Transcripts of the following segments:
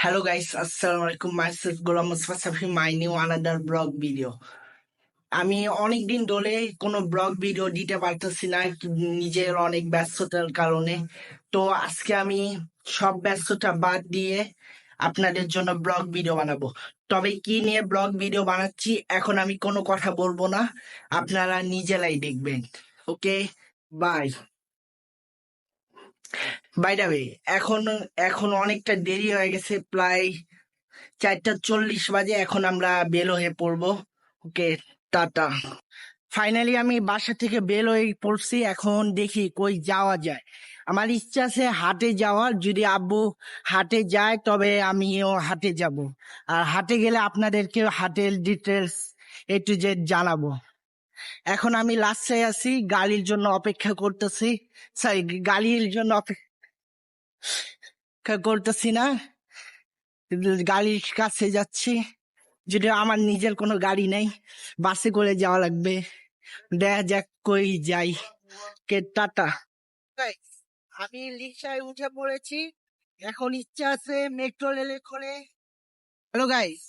Hello guys, Assalamu alaikum. Myself Golam Mustafa Safi, my new another blog video. আমি অনেক দিন ধরে কোনো ব্লগ ভিডিও দিতে পারতেছি না নিজের অনেক ব্যস্ততার কারণে। তো আজকে আমি সব ব্যস্ততা বাদ দিয়ে আপনাদের জন্য ব্লগ ভিডিও বানাবো। তবে কি নিয়ে ব্লগ ভিডিও বানাচ্ছি এখন আমি কোনো কথা বলব না। আপনারা নিজেরাই দেখবেন। Okay bye bye by the এখন এখন অনেকটা দেরি হয়ে গেছে, প্রায় চারটা চল্লিশ বাজে, এখন আমরা বের হয়ে পড়ব। ওকে, টাটা। ফাইনালি আমি বাসা থেকে বের হয়ে পড়ছি, এখন দেখি কই যাওয়া যায়। আমার ইচ্ছা আছে হাটে যাওয়ার, যদি আব্বু হাটে যায়, তবে আমিও হাটে যাব। আর হাটে গেলে আপনাদেরকে হাটের ডিটেলস এ টু জেড জানাব। এখন আমি লাস্টে আছি গাড়ির জন্য অপেক্ষা করতেছি। সরি গাড়ির জন্য অপেক্ষা করতেছি না। গাড়ির কাছে যাচ্ছি। যদি আমার নিজের কোনো গাড়ি নেই, বাসে করে যাওয়া লাগবে। দেখা যাক কই যাই। কে, টাটা। আমি রিক্সায় উঠে পড়েছি। এখন ইচ্ছা আছে মেট্রো রেলে করে। হ্যালো গাইস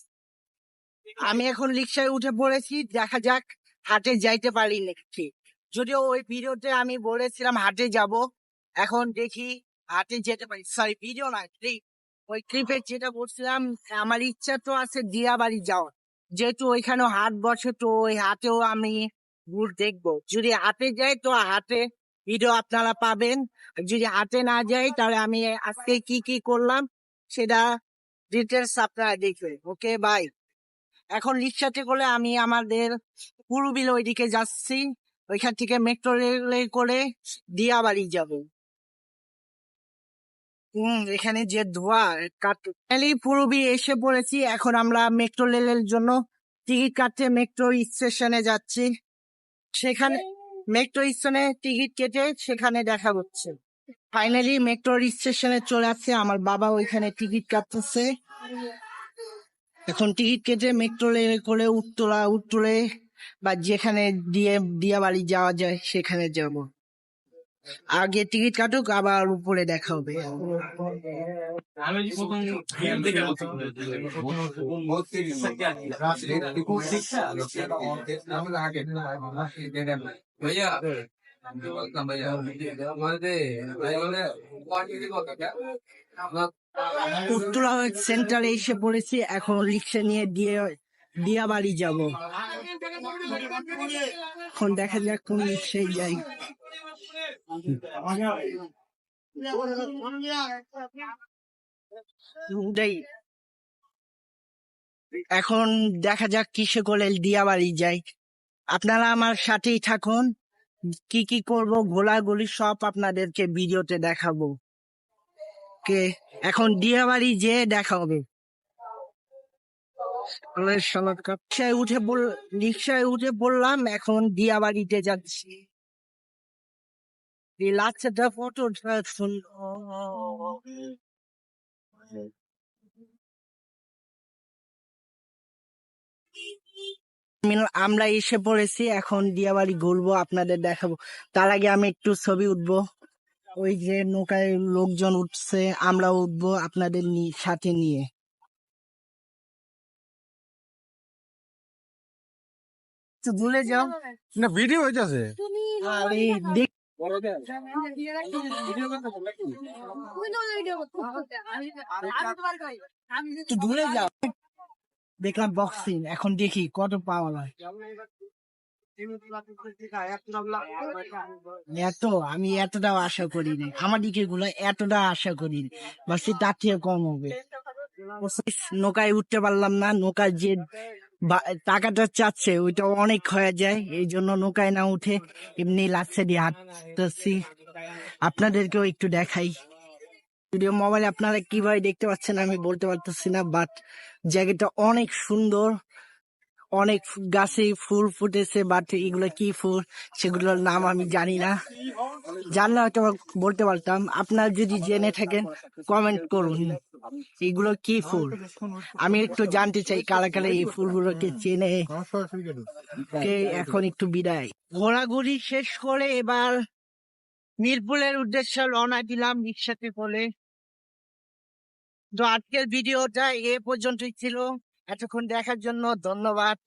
আমি এখন রিক্সায় উঠে পড়েছি, দেখা যাক হাটে যাইতে পারি নাকি যদিও ওই ভিডিওতে আমি বলেছিলাম হাটে যাব, এখন দেখি হাটে যেতে পারি। সরি ভিডিও না ট্রিপ ওই ট্রিপে যেটা বলছিলাম, আমার ইচ্ছা তো আছে দিয়াবাড়ি যাওয়ার। যেহেতু ওইখানে হাট বসে, তো ওই হাটেও আমি ঘুর দেখব। যদি হাটে যাই, তো হাটে ভিডিও আপনারা পাবেন। যদি হাটে না যাই, তাহলে আমি আজকে কি কি করলাম, সেটা ডিটেলস আপনারা দেখবেন। ওকে বাই এখন রিক্সাতে করে আমি আমাদের পুরুবিল ওইদিকে যাচ্ছি, ওইখান থেকে মেট্রো রেলে করে দিয়াবাড়ি যাব। হম, এখানে যে ধোয়া পুরবি এসে পড়েছি, এখন আমরা মেট্রো রেলের জন্য টিকিট কাটতে মেট্রো স্টেশনে যাচ্ছি। সেখানে মেট্রো স্টেশনে টিকিট কেটে সেখানে দেখা হচ্ছে। ফাইনালি মেট্রো স্টেশনে চলে আসছে, আমার বাবা ওইখানে টিকিট কাটতেছে। এখন টিকিট কেটে মেট্রো রেলে করে উত্তরা উত্তরে বা যেখানে দিয়ে দিয়া বাড়ি যাওয়া যায় সেখানে যাব। আগে টিকিট কাটুক আবার উপরে দেখা হবে। হ্যাঁ। উত্তরা সেন্টারে এসে পড়েছি এখন রিক্সা নিয়ে দিয়ে দিয়া বাড়ি যাব। এখন দেখা যাক কোন রিক্সায় যাই। এখন দেখা যাক কিসে করে দিয়া বাড়ি যাই। আপনারা আমার সাথেই থাকুন। কি কি করব, গোলাগুলি সব আপনাদেরকে ভিডিওতে দেখাবো। কে? এখন দিয়া বাড়ি যে দেখা হবে। রিক্সায় উঠে পড় রিক্সায় উঠে পড়লাম এখন দিয়া বাড়িতে যাচ্ছি। লাচ্ছাটা আমরা এসে পড়েছি, এখন দিয়াবাড়ি ঘুরবো, আপনাদের দেখাবো। তার আগে আমি একটু ছবি উঠবো। ওই যে নৌকায় লোকজন উঠছে আমরা উঠবো আপনাদের সাথে নিয়ে। একটু ভুলে যাও। না ভিডিও হইতাছে। আরে দেখ। একটু ভুলে যাও। দেখলাম বক্সিং এখন দেখি কত পাওয়া যায় এত আমি এতটাও আশা করিনি আমার দিকে গুলো এতটা আশা করিনি বাসি তার থেকে কম হবে। নৌকায় উঠতে পারলাম না নৌকায় যে বা- টাকাটা চাচ্ছে, ওইটা অনেক হয়ে যায় এই জন্য নৌকায় না উঠে এমনি লাচ্ছে দিয়ে হাঁটতেছি। আপনাদেরকেও একটু দেখাই। যদিও মোবাইলে আপনারা কীভাবে দেখতে পাচ্ছেন আমি বলতে পারতেছি না, বাট জায়গাটা অনেক সুন্দর। অনেক গাছে ফুল ফুটেছে, বাট এগুলো কি ফুল সেগুলোর নাম আমি জানি না। জানলে হয়তো বলতে পারতাম। আপনারা যদি জেনে থাকেন, কমেন্ট করুন। এগুলো কি ফুল? আমি একটু জানতে চাই কারা কারা এই ফুলগুলোকে চেনে? এখন একটু বিদায়। ঘোরাঘুরি শেষ করে এবার মিরপুরের উদ্দেশ্যে রওনা দিলাম রিক্সাতে বলে তো আজকের ভিডিওটা এ পর্যন্তই ছিল। এতক্ষণ দেখার জন্য ধন্যবাদ।